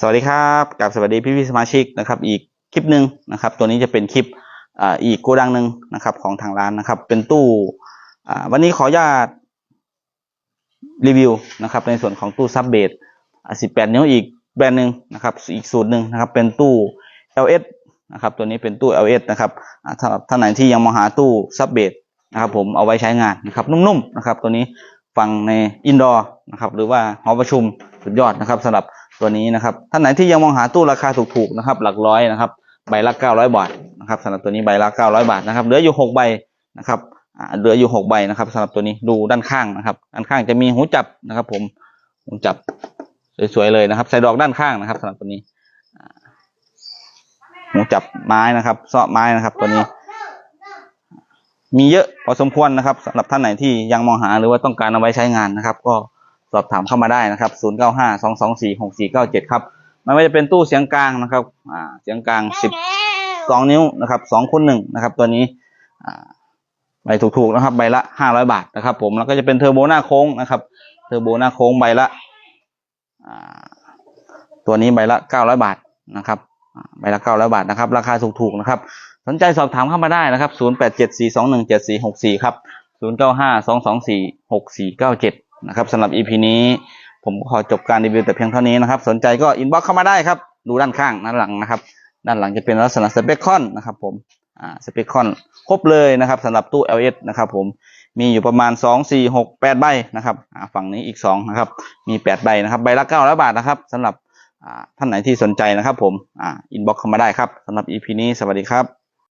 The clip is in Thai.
สวัสดีครับกับสวัสดีพี่พี่สมาชิกนะครับ อีกคลิปหนึ่งนะครับ ตัวนี้จะเป็นคลิปออีกโกดังหนึ่งนะครับ ของทางร้านนะครับ เป็นตู้วันนี้ขออนุญาตรีวิวนะครับ ในส่วนของตู้ซับเบสอ่า18 นิ้วอีกแบรนด์หนึ่งนะครับ อีกสูตรหนึ่งนะครับ เป็นตู้ LS นะครับ ตัวนี้เป็นตู้ LS นะครับอ่าสำหรับท่านไหนที่ยังมองหาตู้ซับเบสนะครับ ผมเอาไว้ใช้งานนะครับ นุ่มๆนะครับ ตัวนี้ฟังในอินดอร์นะครับ หรือว่าหอประชุมสุดยอดนะครับสำหรับ ตัวนี้นะครับท่านไหนที่ยังมองหาตู้ราคาถูกๆนะครับ หลักร้อยนะครับ ใบละ900 บาทนะครับสำหรับตัวนี้ใบละ900 บาทนะครับเหลืออยู่ 6 ใบนะครับเหลืออยู่ 6 ใบนะครับสำหรับตัวนี้ดูด้านข้างนะครับ ด้านข้างจะมีหูจับนะครับ ผมหูจับสวยๆเลยนะครับ ใส่ดอกด้านข้างนะครับสำหรับตัวนี้หูจับไม้นะครับเสาะไม้นะครับ ตัวนี้ มีเยอะพอสมควรนะครับสำหรับท่านไหนที่ยังมองหาหรือว่าต้องการเอาไว้ใช้งานนะครับ ก็ อบถามเข้ามาได้นะครับ 0 9 5 2 2 4 6 4 9 7 ครับ มันไม่จะเป็นตู้เสียงกลางนะครับ อ่า เสียงกลาง 12 นิ้วนะครับ2คูณ1นะครับ ตัวนี้ อ่า ใบถูกๆนะครับ ใบละ 500 บาทนะครับ ผม แล้วก็จะเป็นเทอร์โบหน้าโค้งนะครับ เทอร์โบหน้าโค้งใบละ อ่า ตัวนี้ใบละ 900 บาทนะครับ ใบละ 900 บาทนะครับ ราคาถูกๆนะครับ สนใจสอบถามเข้ามาได้นะครับ 0874217464 ครับ 0952246497 นะครับสำหรับ EP นี้ ผมขอจบการรีวิวแต่เพียงเท่านี้นะครับ สนใจก็อินบ็อกเข้ามาได้ครับ ดูด้านข้างด้านหลังนะครับ ด้านหลังจะเป็นลักษณะสเปคคอนนะครับผมอ่าสเปคคอนครบเลยนะครับสำหรับตู้ LS นะครับผมมีอยู่ประมาณ 2 4 6 8 ใบนะครับอ่าฝั่งนี้อีก2นะครับมี 8 ใบนะครับใบละ900บาทนะครับสำหรับอ่าท่านไหนที่สนใจนะครับผมอ่าอินบ็อกเข้ามาได้ครับสำหรับ EP นี้สวัสดีครับ